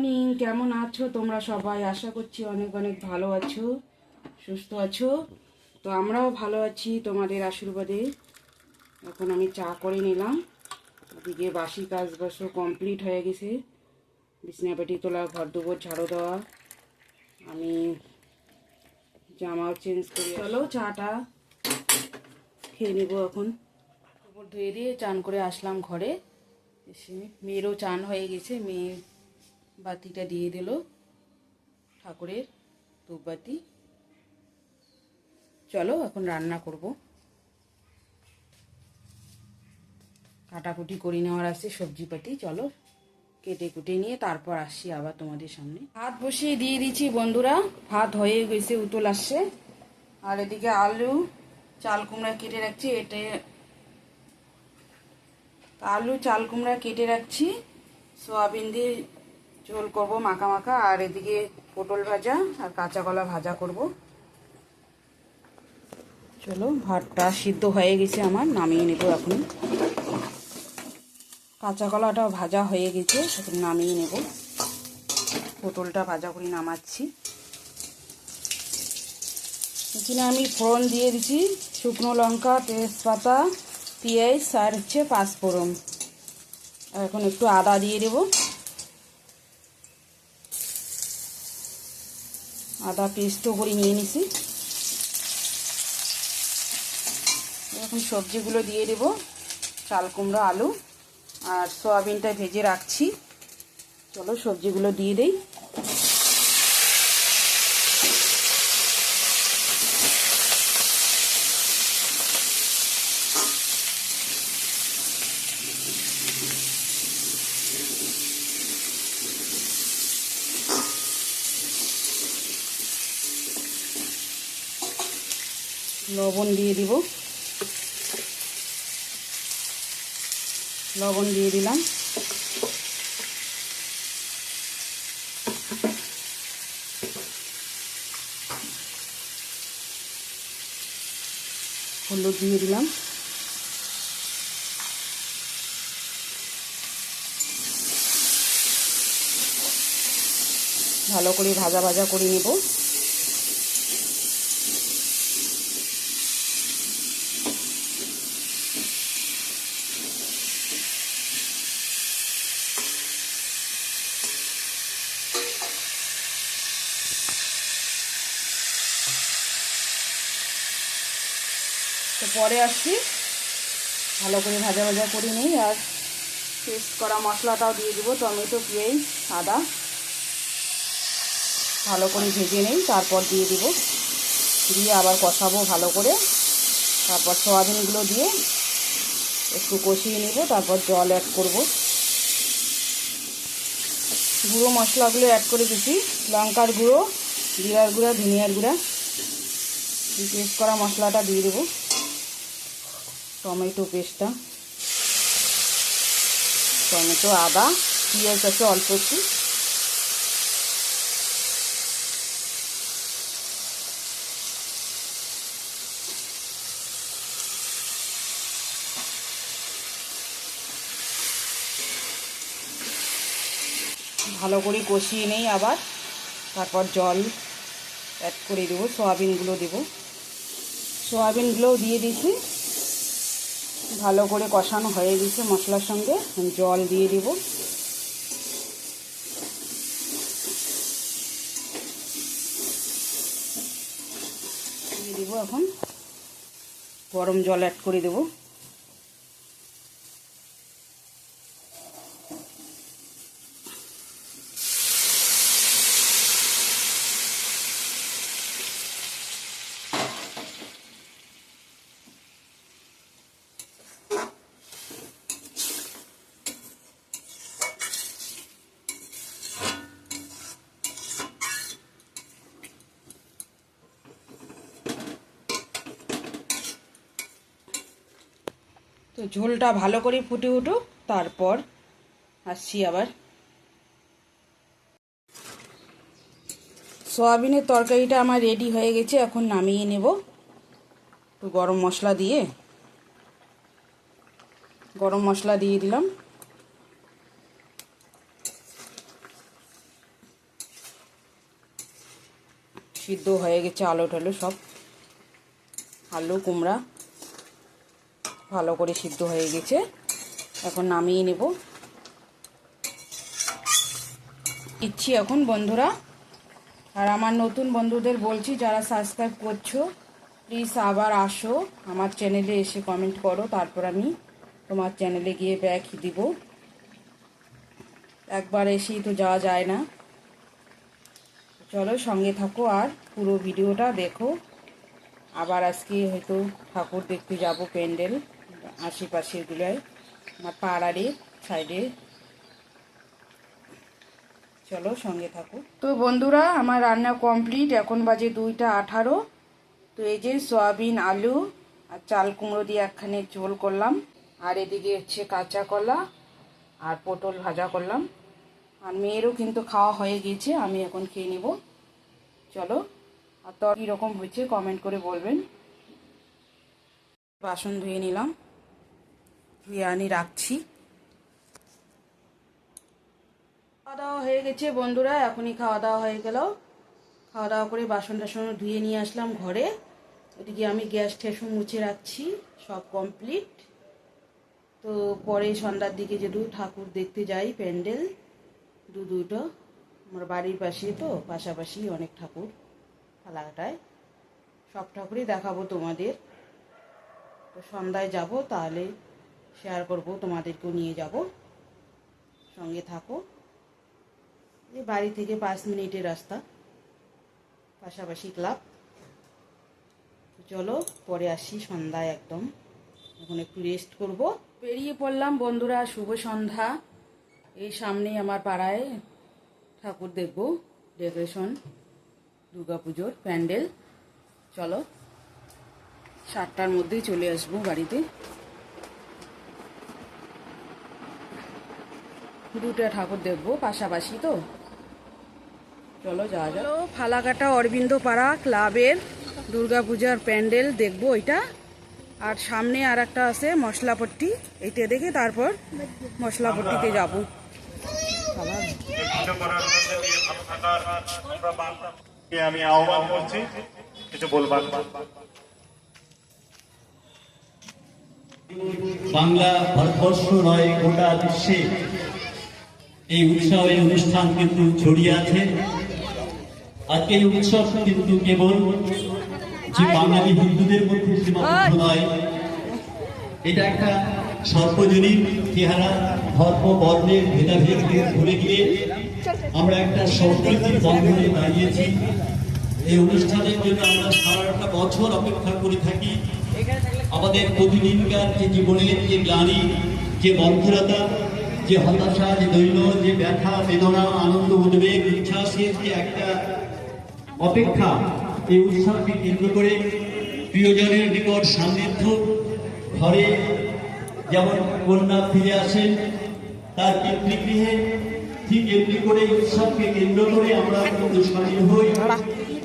Morning কেমন আছো? তোমরা সবাই আশা করছি অনেক অনেক ভালো আছো, সুস্থ আছো। তো আমরাও ভালো আছি তোমাদের আশীর্বাদে। এখন আমি চা করে নিলাম। ওদিকে বাসি কাজ বাসও কমপ্লিট হয়ে গেছে। বিছনাপাটি তোলা, ঘর দুপুর ঝাড়ু দেওয়া। আমি জামাও চেঞ্জ করি চলো, চাটা খেয়ে নেব এখন। ধুয়ে দিয়ে চান করে আসলাম ঘরে। এসে মেয়েরও চান হয়ে গেছে, মেয়ে বাতিটা দিয়ে দিল। ঠাকুরের ধূপবাতি। চলো, এখন রান্না করব। কাটাকুটি করে নেওয়ার আছে সবজি পাতি চলো। কেটে কুটে নিয়ে তারপর আসছি আবার তোমাদের সামনে। ভাত বসিয়ে দিয়ে দিচ্ছি বন্ধুরা। ভাত হয়ে গেছে, উতল আসছে। আর এদিকে আলু, চাল কুমড়া কেটে রাখছি। এটা আলু, চাল কুমড়া কেটে রাখছি। সোয়াবিন দিয়ে ঝোল করব মাখা মাখা, আর এদিকে পটল ভাজা আর কাঁচা কলা ভাজা করব। চলো, ভাতটা সিদ্ধ হয়ে গেছে আমার, নামিয়ে নেব এখন কাঁচা কলাটাও ভাজা হয়ে গেছে এখন নামিয়ে নেব। পটলটা ভাজা করে নামাচ্ছি। এখানে আমি ফোড়ন দিয়ে দিচ্ছি, শুকনো লঙ্কা, তেজপাতা, পেঁয়াজ, আর হচ্ছে পাঁচফোড়ন। এখন একটু আদা দিয়ে দেব। আদা পেস্টও করে নিয়ে নিছি। এখন সবজিগুলো দিয়ে দেব, চাল, কুমড়ো, আলু, আর সয়াবিনটা ভেজে রাখছি। চলো সবজিগুলো দিয়ে দেই। লবণ দিয়ে দিব। লবণ দিয়ে দিলাম। হলুদ দিয়ে দিলাম। ভালো করে ভাজা ভাজা করে নেব। তো পরে আসছি। ভালো করে ভাজা ভাজা করে নিই আর পেস্ট করা মশলাটাও দিয়ে দেবো, টমেটো, পেঁয়াজ, আদা। ভালো করে ভেজে নেই, তারপর দিয়ে দিব। দিয়ে আবার কষাবো ভালো করে। তারপর সোয়াবিনগুলো দিয়ে একটু কষিয়ে নেব, তারপর জল অ্যাড করব। গুঁড়ো মশলাগুলো অ্যাড করে দিচ্ছি লঙ্কার গুঁড়ো, জিরার গুঁড়া, ধনিয়ার গুঁড়া। পেস্ট করা মশলাটা দিয়ে দেবো। টমেটো পেস্টটা। টমেটো, আদা, পেঁয়াজ আছে অল্প একটু। ভালো করে কষিয়ে নেই আবার। তারপর জল অ্যাড করে দেবো, সয়াবিনগুলো দেবো। সয়াবিনগুলোও দিয়ে দিয়েছি। ভালো করে কষানো হয়ে গেছে মশলার সঙ্গে। জল দিয়ে দেব। দিয়ে দেবো এখন। গরম জল অ্যাড করে দেবো। তো ঝোলটা ভালো করে ফুটে উঠুক, তারপর আসছি আবার। সয়াবিনের তরকারিটা আমার রেডি হয়ে গেছে, এখন নামিয়ে নেব একটু গরম মশলা দিয়ে। গরম মশলা দিয়ে দিলাম। সিদ্ধ হয়ে গেছে আলু টালু সব। আলু, কুমড়া। ভালো করে সিদ্ধ হয়ে গেছে। এখন নামিয়ে নেব। ইচ্ছি এখন বন্ধুরা। আর আমার নতুন বন্ধুদের বলছি, যারা সাবস্ক্রাইব করছ প্লিজ আবার আসো আমার চ্যানেলে এসে কমেন্ট করো, তারপর আমি তোমার চ্যানেলে গিয়ে ব্যাগ দিব। একবার এসেই তো যাওয়া যায় না। চলো সঙ্গে থাকো আর পুরো ভিডিওটা দেখো। আবার আজকে হয়তো ঠাকুর দেখতে যাব প্যান্ডেল। আশেপাশেগুলোয়, আমার পাড়ারে, সাইডে। চলো সঙ্গে থাকো। তো বন্ধুরা, আমার রান্না কমপ্লিট। এখন বাজে দুইটা আঠারো। তো এই যে সয়াবিন, আলু আর চাল কুমড়ো দিয়ে একখানে ঝোল করলাম। আর এদিকে হচ্ছে কাঁচা কলা আর পটল ভাজা করলাম। আর মেয়েরও কিন্তু খাওয়া হয়ে গিয়েছে, আমি এখন খেয়ে নেব। চলো, আর তো কীরকম হয়েছে কমেন্ট করে বলবেন। বাসন ধুয়ে নিলাম। আনি রাখছি। খাওয়া দাওয়া হয়ে গেছে বন্ধুরা, এখনই খাওয়া দাওয়া হয়ে গেল। খাওয়া দাওয়া করে বাসন টাসন ধুয়ে নিয়ে আসলাম ঘরে। ওদিকে আমি গ্যাস ঠেসু মুছে রাখছি, সব কমপ্লিট তো পরে সন্ধ্যার দিকে যেটু ঠাকুর দেখতে যাই, প্যান্ডেল, দু দুটো। আমার বাড়ির পাশে তো, পাশাপাশি অনেক ঠাকুর ফালাকাটায় সব ঠাকুরই দেখাবো তোমাদের। তো সন্ধ্যায় যাব, তাহলে শেয়ার করব, তোমাদেরকেও নিয়ে যাব। সঙ্গে থাকো। এই বাড়ি থেকে পাঁচ মিনিটের রাস্তা, পাশাপাশি ক্লাব। চলো, পরে আসি সন্ধ্যায় একদম। এখন একটু রেস্ট করব। বেরিয়ে পড়লাম বন্ধুরা, শুভ সন্ধ্যা। এই সামনেই আমার পাড়ায় ঠাকুর দেখব ডেকোরেশন দুর্গাপুজোর প্যান্ডেল। চলো, সাতটার মধ্যেই চলে আসব বাড়িতে। দুটো ঠাকুর দেখব পাশাপাশি তো। চলো যাওয়া যাক। ফালাকাটা অরবিন্দ পাড়া ক্লাবের দুর্গাপূজার প্যান্ডেল দেখব ওইটা। আর সামনে আর একটা আছে মশলাপট্টি এইটা দেখে তারপর মশলাপট্টিতে যাব। আমি আহ্বান করছি কিছু বলবার বাংলা ভারতবর্ষ নয় গোটা বিশ্বে এই উৎসব এই অনুষ্ঠান কিন্তু ছড়িয়ে আছে। আজকে এই উৎসব কিন্তু কেবল যে বাঙালি হিন্দুদের মধ্যে সীমাবদ্ধ নয়, এটা একটা সর্বজনীন চেহারা, ধর্ম, বর্ণের ভেদাভেদকে ভুলে গিয়ে আমরা একটা সম্প্রীতির বন্ধনে দাঁড়িয়েছি। এই অনুষ্ঠানের জন্য আমরা সারাটা বছর অপেক্ষা করে থাকি। আমাদের প্রতিদিনকার যে জীবনের যে গ্লানি, যে বন্ধুরতা যে হতাশা, যে দৈন্য, যে ব্যথা, বেদনা, আনন্দ, উদ্বেগ উচ্ছ্বাসের যে একটা অপেক্ষা, এই উৎসবকে কেন্দ্র করে প্রিয়জনের নিকট সান্নিধ্য, ঘরে যেমন কন্যা ফিরে আসেন, তার পিতৃগৃহে ঠিক এমনি করে উৎসবকে কেন্দ্র করে আমরা কিন্তু সামিল হই।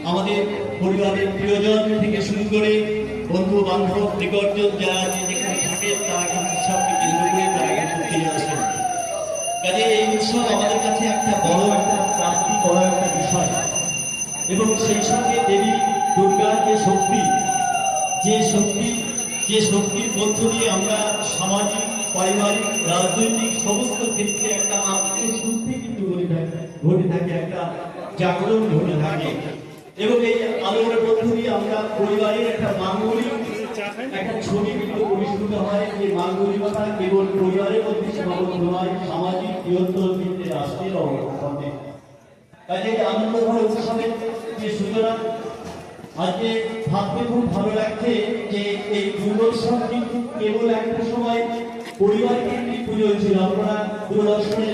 আমাদের পরিবারের প্রিয়জন থেকে শুরু করে বন্ধু বান্ধব নিকটজন যারা যেখানে থাকেন, তারা কিন্তু উৎসবকে কেন্দ্র করে তারা কিন্তু ফিরে আসেন। কাজে এই উৎসব আমাদের কাছে একটা বড় একটা প্রাপ্তি, বড় একটা বিষয়। এবং সেই সঙ্গে দেবী দুর্গার যে শক্তি যে শক্তি, যে শক্তির মধ্য দিয়ে আমরা সামাজিক, পারিবারিক, রাজনৈতিক সমস্ত ক্ষেত্রে একটা আত্মশুদ্ধি কিন্তু ঘটে থাকে ঘটে থাকে, একটা জাগরণ ঘটে থাকে। এবং এই আলোর মধ্য দিয়ে আমরা পরিবারের একটা মাঙ্গলিক একটা ছবি কিন্তু পরিষ্কৃত হয় যে মাঙ্গলিকতা কেবল পরিবারের মধ্যে সীমাবদ্ধ নয়, সামাজিক বৃহত্তর ক্ষেত্রে রাষ্ট্রের অবস্থানে কাজে আনন্দঘর উৎসবের যে সূচনা আজকে ভাবতে খুব ভালো লাগছে যে এই দুর্গোৎসব কিন্তু কেবল একটা সময় পরিবার কেন্দ্রিক পুজো ছিল আপনারা দূরদর্শনে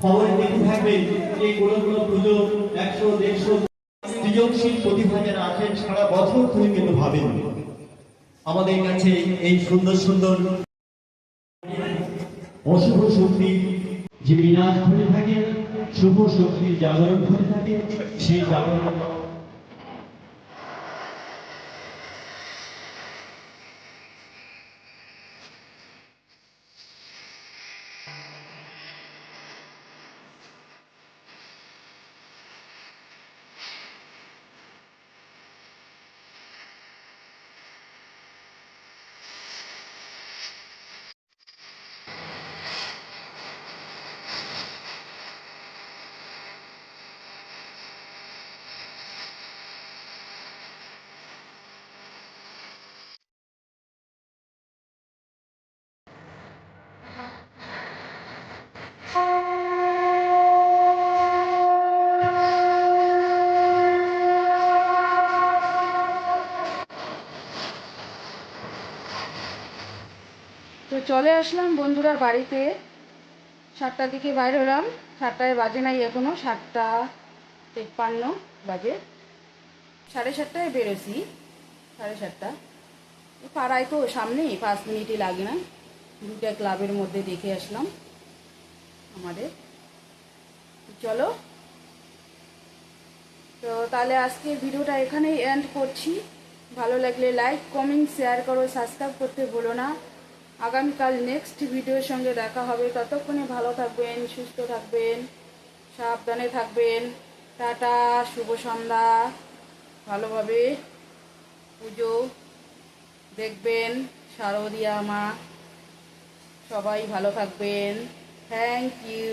খবরে দেখে থাকবেন এই কোনো কোনো পুজো একশো দেড়শো সৃজনশীল প্রতিভা যারা আছেন সারা বছর ধরে কিন্তু ভাবেন আমাদের কাছে এই সুন্দর সুন্দর অশুভ শক্তি যে বিনাশ ঘটে থাকে, শুভ শক্তির জাগরণ ঘটে থাকে, সেই জাগরণ চলে আসলাম বন্ধুরার বাড়িতে। সাতটার দিকে বাইর হলাম। সাতটায় বাজে নাই এখনও সাতটা তেপ্পান্ন বাজে। সাড়ে সাতটায় বেরোছি, সাড়ে সাতটা। পাড়ায় তো সামনেই, পাঁচ মিনিটই লাগে না। দুটা ক্লাবের মধ্যে দেখে আসলাম আমাদের। চলো। তো তাহলে আজকে ভিডিওটা এখানেই এন্ড করছি। ভালো লাগলে লাইক কমেন্ট শেয়ার করো সাবস্ক্রাইব করতে ভুলো না। আগামীকাল নেক্সট ভিডিওর সঙ্গে দেখা হবে। ততক্ষণে ভালো থাকবেন, সুস্থ থাকবেন, সাবধানে থাকবেন। টাটা, শুভ সন্ধ্যা। ভালোভাবে পুজো দেখবেন, শারদীয়া মা। সবাই ভালো থাকবেন। Thank you